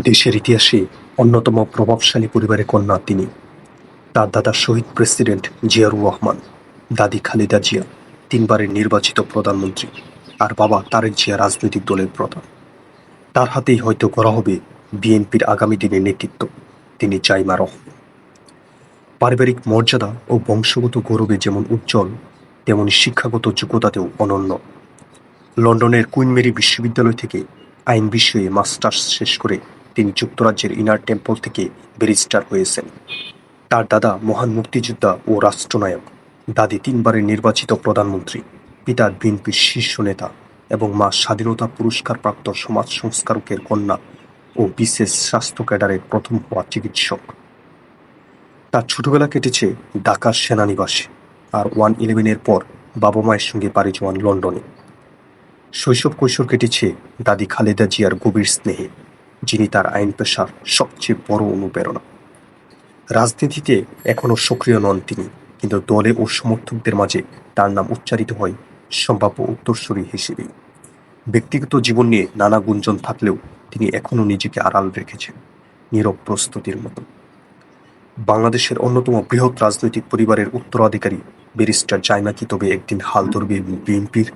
দেশের ইতিহাসে অন্যতম প্রভাবশালী পরিবারের কন্যা তিনি। তার দাদা শহীদ প্রেসিডেন্ট জিয়াউর রহমান, দাদি খালেদা জিয়া, তিনবারের নির্বাচিত প্রধানমন্ত্রী, আর বাবা তারেক জিয়া রাজনৈতিক দলের প্রধান। তার হাতেই হয়তো করা হবে বিএনপির আগামী দিনের নেতৃত্ব, তিনি জাইমা রহমান। পারিবারিক মর্যাদা ও বংশগত গৌরবে যেমন উজ্জ্বল, তেমনি শিক্ষাগত যোগ্যতাতেও অনন্য। লন্ডনের কুইন মেরি বিশ্ববিদ্যালয় থেকে আইন বিষয়ে মাস্টার্স শেষ করে তিনি যুক্তরাজ্যের ইনার টেম্পল থেকে ব্যারিস্টার হয়েছেন। তার দাদা মহান মুক্তিযোদ্ধা ও রাষ্ট্রনায়ক। দাদি তিনবারের নির্বাচিত প্রধানমন্ত্রী। পিতা বিএনপির শীর্ষ নেতা এবং মা স্বাধীনতা পুরস্কারপ্রাপ্ত সমাজ সংস্কারকের কন্যা ও বিশেষ স্বাস্থ্য ক্যাডারের প্রথম হওয়া চিকিৎসক। তার ছোটবেলা কেটেছে ঢাকার সেনানিবাসে আর ওয়ান ইলেভেনের পর বাবা মায়ের সঙ্গে পাড়ি জমান লন্ডনে। শৈশব কৈশোর কেটেছে দাদি খালেদা জিয়ার গভীর স্নেহে। যিনি তার আইন পেশার সবচেয়ে বড় অনুপ্রেরণা। রাজনীতিতে এখনও সক্রিয় নন তিনি, কিন্তু দলে ও সমর্থকদের মাঝে তার নাম উচ্চারিত হয় সম্ভাব্য উত্তরসূরি হিসেবেই। ব্যক্তিগত জীবন নিয়ে নানা গুঞ্জন থাকলেও তিনি এখনও নিজেকে আড়াল রেখেছেন, নীরব প্রস্তুতির মতো। বাংলাদেশের অন্যতম বৃহৎ রাজনৈতিক পরিবারের উত্তরাধিকারী ব্যারিস্টার জাইমা কি তবে একদিন হাল ধরবে বিএনপির